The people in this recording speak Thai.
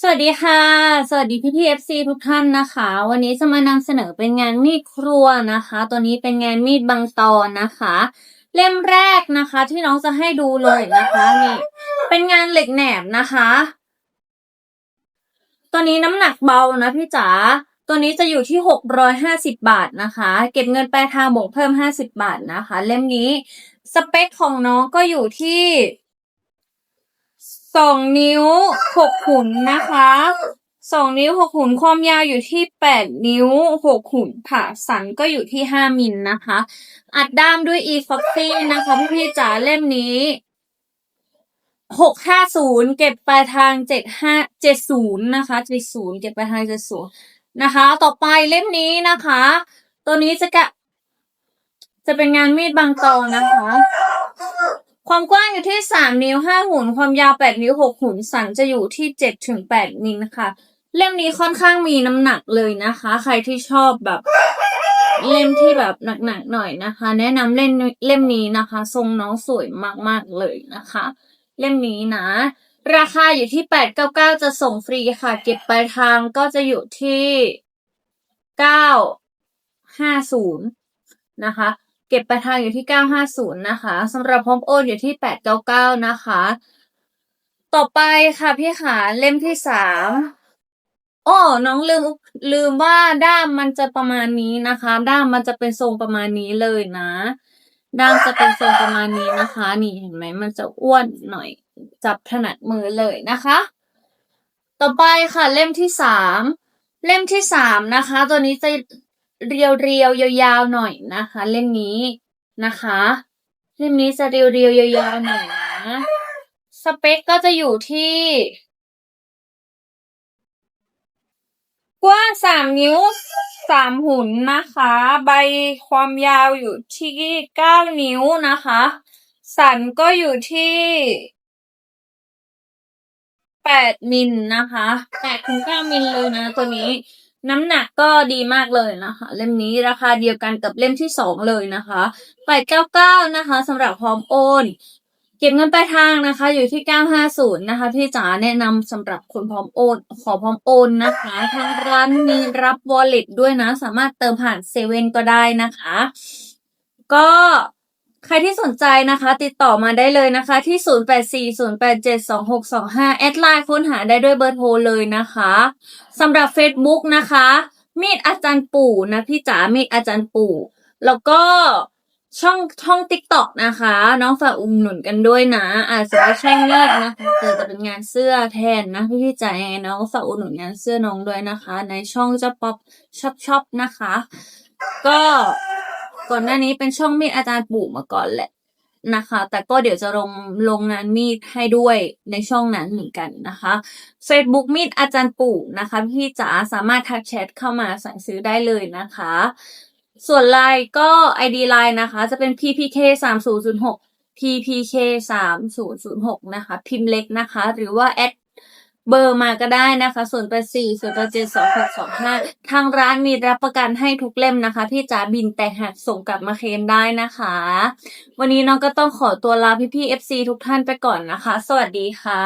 สวัสดีค่ะ สวัสดีพี่พี่เอฟซีทุกท่านนะคะ วันนี้จะมานำเสนอเป็นงานมีดครัวนะคะ ตัวนี้เป็นงานมีดบางตอนนะคะ เล่มแรกนะคะ ที่น้องจะให้ดูเลยนะคะนี่เป็นงานเหล็กแหนบนะคะ ตัวนี้น้ำหนักเบานะพี่จ๋าตัวนี้จะอยู่ที่หกร้อยห้าสิบบาทนะคะ เก็บเงินปลายทางบวกเพิ่มห้าสิบบาทนะคะ เล่มนี้ สเปคของน้องก็อยู่ที่ สองนิ้วหกขุนนะคะสองนิ้วหกขุนความยาวอยู่ที่แปดนิ้วหกขุนผ่าสันก็อยู่ที่ห้ามิลนะคะ อัดด้ามด้วย e f o x y นะคะพี่พี่จ๋าเล่มนี้หกห้าศูนย์เก็บปลายทางเจ็ดห้าเจ็ดศูนย์นะคะเจ็ดศูนย์เก็บปลายทางเจ็ดศูนย์นะคะ ต่อไปเล่มนี้นะคะ ตัวนี้จะกะ จะเป็นงานมีดบางตอนนะคะ ความกว้างอยู่ที่สามนิ้วห้าหุ่น ความยาวแปดนิ้วหกหุ่น สันจะอยู่ที่เจ็ดถึงแปดมิลนะคะ เล่มนี้ค่อนข้างมีน้ำหนักเลยนะคะ ใครที่ชอบแบบ เล่มที่แบบหนักๆหน่อยนะคะ แนะนำเล่มเล่มนี้นะคะ ทรงน้องสวยมากๆเลยนะคะ เล่มนี้นะ ราคาอยู่ที่แปดเก้าเก้าจะส่งฟรีค่ะ เก็บปลายทางก็จะอยู่ที่เก้าห้าศูนย์นะคะ เก็บปลายทางอยู่ที่เก้าห้าศูนะคะสำหรับพร้อมโอนอยู่ที่แปดเก้าเก้านะคะ ต่อไปค่ะพี่ขาเล่มที่สามโอ้น้องลืมลืมว่าด้ามมันจะประมาณนี้นะคะ ด้ามมันจะเป็นทรงประมาณนี้เลยนะ ด้ามจะเป็นทรงประมาณนี้นะคะ นี่เห็นไหมมันจะอ้วนหน่อย จับถนัดมือเลยนะคะ ต่อไปค่ะเล่มที่สามเล่มที่สามนะคะ ตัวนี้จะ เรียวเรียวๆยาวๆหน่อยนะคะ เล่มนี้นะคะเล่มนี้จะเรียวเรียวๆยาวๆหน่อยนะสเปคก็จะอยู่ที่ กว้างสามนิ้วสามหุ่นนะคะ ใบความยาวอยู่ที่เก้านิ้วนะคะ สันก็อยู่ที่แปดมิลนะคะแปดถึงเก้ามิลเลยนะตัวนี้ น้ำหนักก็ดีมากเลยนะคะ เล่มนี้ราคาเดียวกันกับเล่มที่สองเลยนะคะแปดเก้าเก้านะคะสำหรับพร้อมโอนเก็บเงินปลายทางนะคะ อยู่ที่ 950 นะคะ พี่จ๋าแนะนำสำหรับคนพร้อมโอนขอพร้อมโอนนะคะทางร้านมีรับ wallet ด้วยนะ สามารถเติมผ่านเซเว่นก็ได้นะคะ ก็ ใครที่สนใจนะคะ ติดต่อมาได้เลยนะคะ ที่ 0840872625 แอดไลน์ค้นหาได้ด้วยเบอร์โทรเลยนะคะสำหรับ Facebook นะคะ มีดอาจารย์ปู่นะพี่จ๋ามีดอาจารย์ปู่ แล้วก็ช่องช่องติ๊กต็อกนะคะ น้องฝากอุมหนุนกันด้วยนะ อาจจะไม่ใช่เงินนะคะแต่จะเป็นงานเสื้อแทนนะพี่พี่จ๋ายังไงน้องฝากอุดหนุนงานเสื้อน้องด้วยนะคะ ในช่องเจะป๊อปช็อปช็อปนะคะ ก็ ก่อนหน้านี้เป็นช่องมีดอาจารย์ปู่มาก่อนแหละนะคะ แต่ก็เดี๋ยวจะลงลงงานมีดให้ด้วยในช่องนั้นเหมือนกันนะคะ Facebook มีดอาจารย์ปู่นะคะ พี่จ๋าสามารถทักแชทเข้ามาสั่งซื้อได้เลยนะคะ ส่วนไลน์ก็ ID ไลน์นะคะ จะเป็น ppk 3 0 0 6 ppk 3 0 0 6นะคะ พิมพ์เล็กนะคะ หรือว่าแอด เบอร์มาก็ได้นะคะส่วนแปดสี่ส่วนเจ็ดสองหกสองห้าทางร้านมีรับประกันให้ทุกเล่มนะคะ พี่จ๋าบินแต่หักส่งกลับมาเคลมได้นะคะ วันนี้น้องก็ต้องขอตัวลาพี่พี่ FC ทุกท่านไปก่อนนะคะ สวัสดีค่ะ